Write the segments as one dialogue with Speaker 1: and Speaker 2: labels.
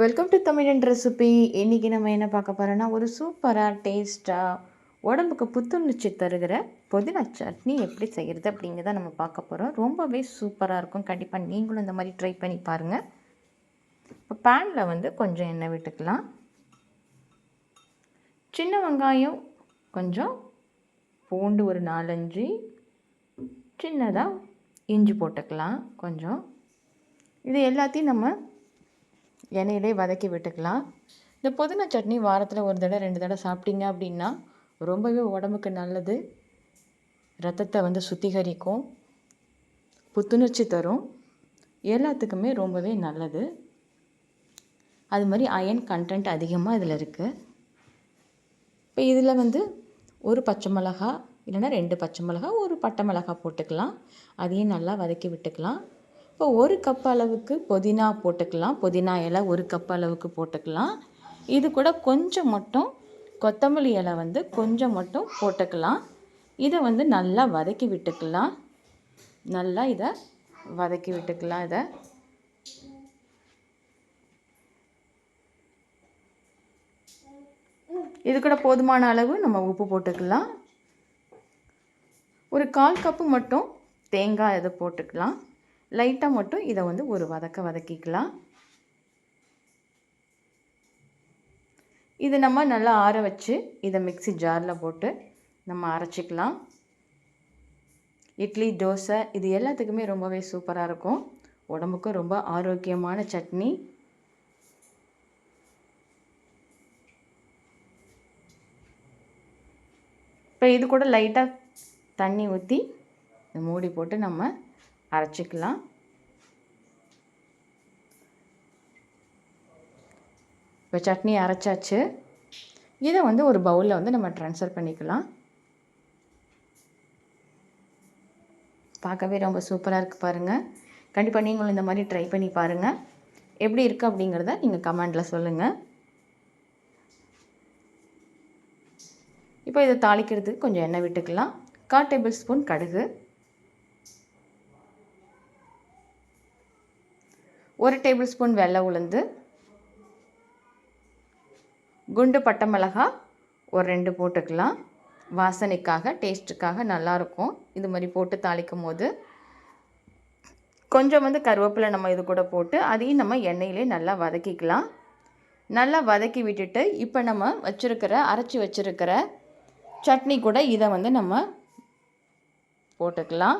Speaker 1: Welcome to தமிழன் recipe இன்றைக்கி நம்ம என்ன பார்க்க போகிறோன்னா ஒரு சூப்பராக டேஸ்ட்டாக உடம்புக்கு புத்துணர்ச்சி தருகிற புதினா சட்னி எப்படி செய்கிறது அப்படிங்கிறத நம்ம பார்க்க போகிறோம் ரொம்பவே சூப்பராக இருக்கும். கண்டிப்பாக நீங்களும் இந்த மாதிரி ட்ரை பண்ணி பாருங்கள் இப்போ பேனில் வந்து கொஞ்சம் எண்ணெய் விட்டுக்கலாம். சின்ன வெங்காயம் கொஞ்சம் பூண்டு ஒரு நாலஞ்சு சின்னதாக இஞ்சி போட்டுக்கலாம் கொஞ்சம். இது எல்லாத்தையும் நம்ம எண்ணெயிலே வதக்கி விட்டுக்கலாம். இந்த புதினா சட்னி வாரத்தில் ஒரு தடவை ரெண்டு தடவை சாப்பிட்டீங்க அப்படின்னா ரொம்பவே உடம்புக்கு நல்லது. ரத்தத்தை வந்து சுத்திகரிக்கும். புத்துணர்ச்சி தரும். எல்லாத்துக்குமே ரொம்பவே நல்லது. அது மாதிரி அயன் கண்டென்ட் அதிகமாக இதில் இருக்குது இப்போ இதில் வந்து ஒரு பச்சை மிளகா இல்லைன்னா ரெண்டு பச்சை மிளகா ஒரு பட்டை மிளகா போட்டுக்கலாம். அதையும் நல்லா வதக்கி விட்டுக்கலாம். இப்போ ஒரு கப் அளவுக்கு புதினா போட்டுக்கலாம். புதினா இலை ஒரு கப் அளவுக்கு போட்டுக்கலாம். இது கூட கொஞ்சம் மட்டும் கொத்தமல்லி இலை வந்து கொஞ்சம் மட்டும் போட்டுக்கலாம். இதை வந்து நல்லா வதக்கி விட்டுக்கலாம். நல்லா இதை வதக்கி விட்டுக்கலாம் இதை. இது கூட போதுமான அளவு நம்ம உப்பு போட்டுக்கலாம். ஒரு கால் கப்பு மட்டும் தேங்காய் இதை போட்டுக்கலாம். லைட்டாக மட்டும் இதை வந்து ஒரு வதக்க வதக்கிக்கலாம். இது நம்ம நல்லா ஆற வச்சு இதை மிக்சி ஜாரில் போட்டு நம்ம அரைச்சிக்கலாம். இட்லி தோசை இது எல்லாத்துக்குமே ரொம்பவே சூப்பராக இருக்கும். உடம்புக்கும் ரொம்ப ஆரோக்கியமான சட்னி. இப்போ இது கூட லைட்டாக தண்ணி ஊற்றி மூடி போட்டு நம்ம அரைச்சிக்கலாம். இப்போ சட்னி அரைச்சாச்சு. இதை வந்து ஒரு பவுலில் வந்து நம்ம ட்ரான்ஸ்ஃபர் பண்ணிக்கலாம். பார்க்கவே ரொம்ப சூப்பராக இருக்குது பாருங்கள் கண்டிப்பாக நீங்களும் இந்த மாதிரி ட்ரை பண்ணி பாருங்கள் எப்படி இருக்குது அப்படிங்கிறத நீங்கள் கமெண்டில் சொல்லுங்கள் இப்போ இதை தாளிக்கிறதுக்கு கொஞ்சம் எண்ணெய் விட்டுக்கலாம். கால் டேபிள் ஸ்பூன் கடுகு. ஒரு டேபிள் ஸ்பூன் வெள்ளை உளுந்து குண்டு பட்டை மிளகா ஒரு ரெண்டு போட்டுக்கலாம். வாசனைக்காக டேஸ்ட்டுக்காக நல்லாயிருக்கும். இது மாதிரி போட்டு தாளிக்கும் போது கொஞ்சம் வந்து கருவேப்பிலை நம்ம இது கூட போட்டு அதையும் நம்ம எண்ணெயிலே நல்லா வதக்கிக்கலாம். நல்லா வதக்கி விட்டுட்டு இப்போ நம்ம வச்சுருக்கிற அரைச்சி வச்சுருக்கிற சட்னி கூட இதை வந்து நம்ம போட்டுக்கலாம்.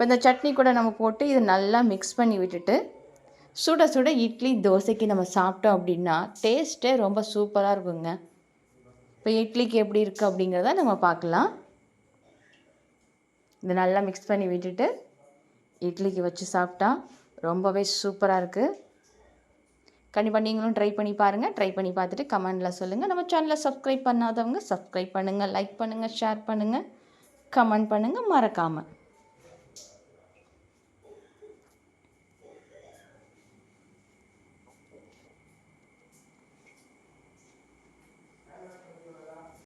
Speaker 1: இப்போ இந்த சட்னி கூட நம்ம போட்டு இதை நல்லா மிக்ஸ் பண்ணி விட்டுட்டு சுட சுட இட்லி தோசைக்கு நம்ம சாப்பிட்டோம் அப்படின்னா டேஸ்ட்டே ரொம்ப சூப்பராக இருக்குங்க. இப்போ இட்லிக்கு எப்படி இருக்குது அப்படிங்கிறத நம்ம பார்க்கலாம். இதை நல்லா மிக்ஸ் பண்ணி விட்டுட்டு இட்லிக்கு வச்சு சாப்பிட்டா ரொம்பவே சூப்பராக இருக்குது கண்டிப்பாக நீங்களும் ட்ரை பண்ணி பாருங்கள் ட்ரை பண்ணி பார்த்துட்டு கமெண்டில் சொல்லுங்கள் நம்ம சேனலை சப்ஸ்கிரைப் பண்ணாதவங்க சப்ஸ்கிரைப் பண்ணுங்கள் லைக் பண்ணுங்கள் ஷேர் பண்ணுங்கள் கமெண்ட் பண்ணுங்கள் மறக்காமல்